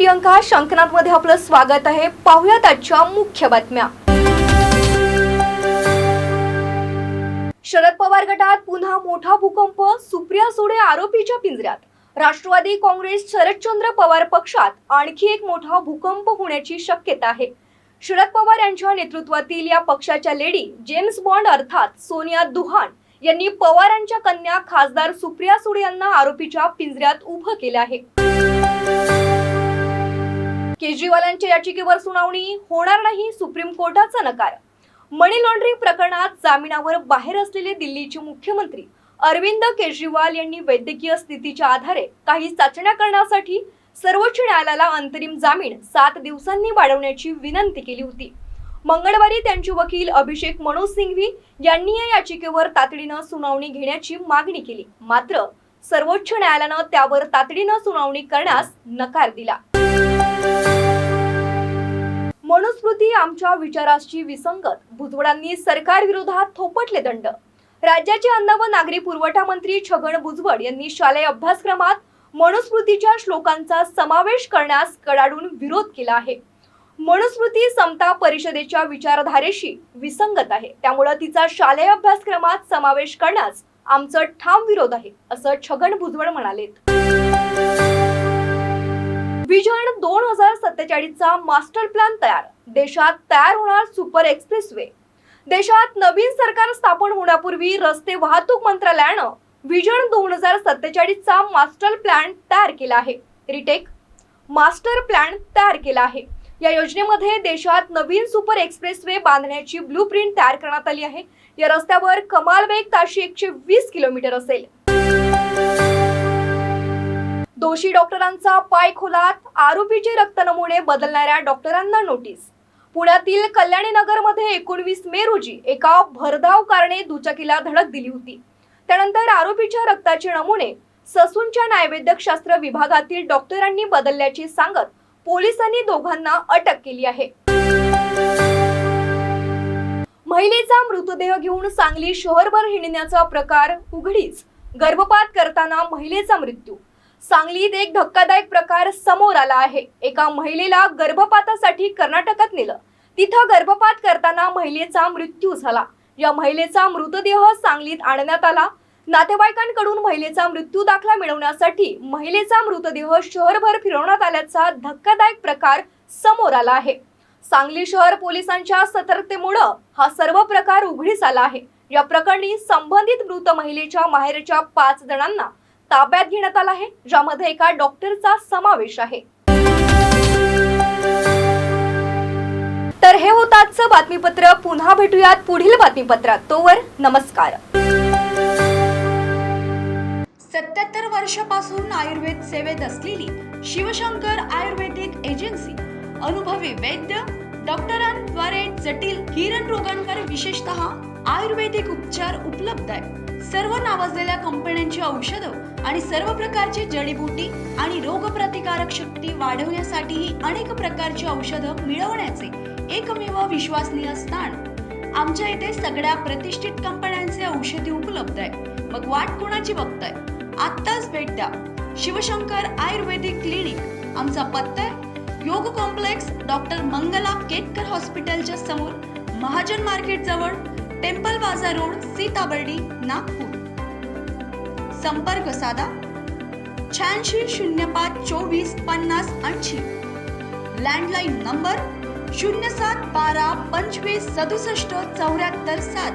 प्रियंका शंकनाथमध्ये आपलं स्वागत आहे. पाहुयात आजच्या मुख्य बातम्या. शरद पवार गटात पुन्हा मोठा भूकंप सुप्रिया सुडे आरोपीच्या पिंजऱ्यात. राष्ट्रवादी काँग्रेस शरदचंद्र पवार पक्षात आणखी एक मोठा भूकंप होण्याची शक्यता आहे. शरद पवार यांच्या नेतृत्वातील या पक्षाच्या लेडी जेम्स बॉन्ड अर्थात सोनिया दुहान यांनी पवारांच्या कन्या खासदार सुप्रिया सुडे यांना आरोपीच्या पिंजऱ्यात उभं केलं आहे. केजरीवालांच्या याचिकेवर सुनावणी होणार नाही सुप्रीम कोर्टाचा नकार. मनी लॉन्ड्रिंग प्रकरणात जामिनावर बाहेर असलेले दिल्लीचे मुख्यमंत्री अरविंद केजरीवाल यांनी वैद्यकीय स्थितीच्या आधारे काही चाचण्या करण्यासाठी सर्वोच्च न्यायालयाला अंतरिम जामीन सात दिवसांनी वाढवण्याची विनंती केली होती. मंगळवारी त्यांचे वकील अभिषेक मनोज सिंघवी यांनी या याचिकेवर तातडीनं सुनावणी घेण्याची मागणी केली. मात्र सर्वोच्च न्यायालयानं त्यावर तातडीनं सुनावणी करण्यास नकार दिला. आमच्या विचाराशी विसंगत. भुजबळांनी सरकार विरोधात थोपटले दंड. राज्याचे अन्न व नागरी पुरवठा मंत्री छगन भुजबळ यांनी शालेय अभ्यासक्रमात मनुस्मृतीच्या श्लोकांचा समावेश करण्यास कडाडून विरोध केला आहे. मनुस्मृती समता परिषदेच्या विचारधारेशी विसंगत आहे. त्यामुळे तिचा शालेय अभ्यासक्रमात समावेश करण्यास आमचं ठाम विरोध आहे असं छगन भुजबळ म्हणालेत. विजन दोन हजार सत्तेचाळीसचा मास्टर प्लॅन तयार. देशात तयार होणार सुपर एक्सप्रेस वे देशात नवीन सरकार स्थापन होण्यापूर्वी रस्ते वाहतूक मंत्रालयानं विजन दोन हजार सत्तेचाळीसचा मास्टर प्लॅन तयार केला आहे. रिटेक मास्टर प्लॅन तयार केला आहे. या योजनेमध्ये देशात नवीन सुपर एक्सप्रेस वे बांधण्याची ब्लू प्रिंट तयार करण्यात आली आहे. या रस्त्यावर कमाल वेग ताशी एकशे वीस किलोमीटर असेल. दोषी डॉक्टरांचा पाय खोलात आरोपीचे रक्त नमुने बदलणाऱ्या डॉक्टरांना नोटीस. पुण्यातील कल्याणी नगरमध्ये एकोणवीस मे रोजी एका भरधाव कारणे दुचाकीला धडक दिली होती. त्यानंतर आरोपीच्या रक्ताचे नमुने ससूनच्या न्यायवैद्यकशास्त्र विभागातील डॉक्टरांनी बदलल्याचे सांगत पोलिसांनी दोघांना अटक केली आहे. महिलेचा मृतदेह घेऊन सांगली शहरभर हिंडण्याचा प्रकार उघडीच गर्भपात करताना महिलेचा मृत्यू सांगलीत एक धक्कादायक प्रकार समोर आला आहे. एका महिलेला गर्भपातासाठी कर्नाटकात नेलं. तिथं गर्भपात करताना महिलेचा मृत्यू झाला. या महिलेचा मृतदेह सांगलीत आणण्यात आला. नातेवाईकांकडून महिलेचा मृत्यू दाखला मिळवण्यासाठी महिलेचा मृतदेह शहरभर फिरवण्यात आल्याचा धक्कादायक प्रकार समोर आला आहे. सांगली शहर पोलिसांच्या सतर्कतेमुळं हा सर्व प्रकार उघडीस आला आहे. या प्रकरणी संबंधित मृत महिलेच्या माहेरच्या पाच जणांना ताब्यात घेण्यात आला आहे ज्यामध्ये एका डॉक्टरचा समावेश आहे. तर हे होतं आजचं बातमीपत्र. पुन्हा भेटूयात पुढील बातमीपत्रात. तोवर नमस्कार. सत्याहत्तर वर्षापासून आयुर्वेद सेवेत असलेली शिवशंकर आयुर्वेदिक एजन्सी अनुभवी वैद्य डॉक्टरांद्वारे जटिल किरण रोगांवर विशेषतः आयुर्वेदिक उपचार उपलब्ध आहे सर्व नावाजलेल्या कंपन्यांची औषधं आणि सर्व प्रकारची जडीबुटी आणि रोगप्रतिकारक शक्ती वाढवण्यासाठीही अनेक प्रकारची औषधं मिळवण्याचे एकमेव विश्वसनीय स्थान. आमच्या इथे सगळ्या प्रतिष्ठित कंपन्यांचे औषधी उपलब्ध आहे. मग वाट कोणाची बघताय? आत्ताच भेट द्या. शिवशंकर आयुर्वेदिक क्लिनिक. आमचा पत्ता आहे. योग कॉम्प्लेक्स डॉक्टर मंगला केतकर हॉस्पिटलच्या समोर महाजन मार्केट जवळ टेम्पल बाजार रोड सीताबर्डी नागपूर. संपर्क साधा. शहाऐंशी शून्य पाच चोवीस पन्नास ऐंशी. लँडलाईन नंबर शून्य सात बारा पंचवीस सदुसष्ट चौऱ्याहत्तर सात.